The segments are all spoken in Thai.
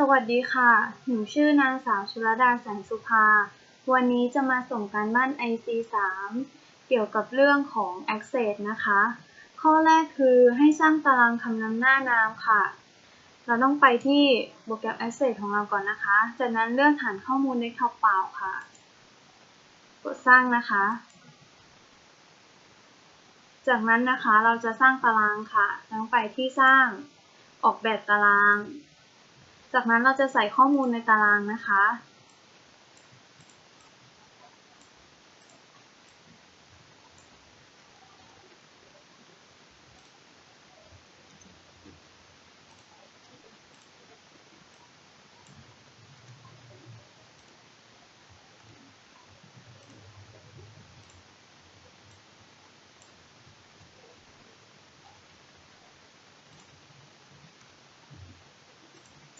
สวัสดีค่ะ หนูชื่อนางสาวชุรดาแสงสุภา วันนี้จะมาส่งการบ้าน IC 3เกี่ยวกับเรื่องของ Access นะคะ ข้อแรกคือให้สร้างตารางคำนำหน้านามค่ะ เราต้องไปที่โปรแกรม Access ของเราก่อนนะคะ จากนั้นเลือกฐานข้อมูลในท็อปเปล่าค่ะ กดสร้างนะคะ จากนั้นนะคะเราจะสร้างตารางค่ะต้องไปที่สร้าง ออกแบบตาราง จากนั้นเราจะใส่ข้อมูลในตารางนะคะ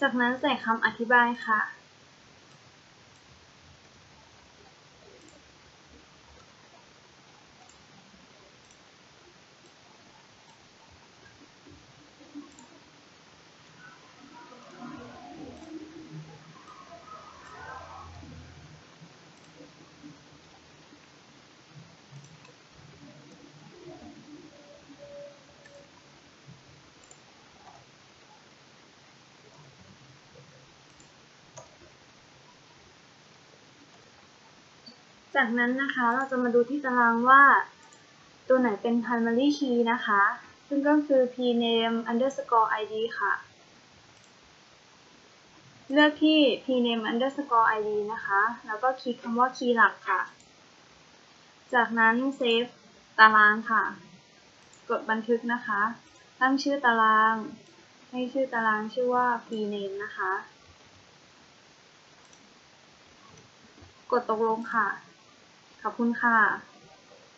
จากนั้นใส่คำอธิบายค่ะ จากนั้นนะคะเราจะมาดูที่ตารางว่า ตัวไหนเป็น primary key นะคะ ซึ่งก็คือ pname underscore id ค่ะ เลือกที่ pname underscore id นะคะ แล้วก็คลิกคำว่า key หลักค่ะ จากนั้น save ตารางค่ะ กดบันทึกนะคะ ตั้งชื่อตาราง ให้ชื่อตารางชื่อว่า pname นะคะ กดตกลงค่ะ ขอบคุณค่ะ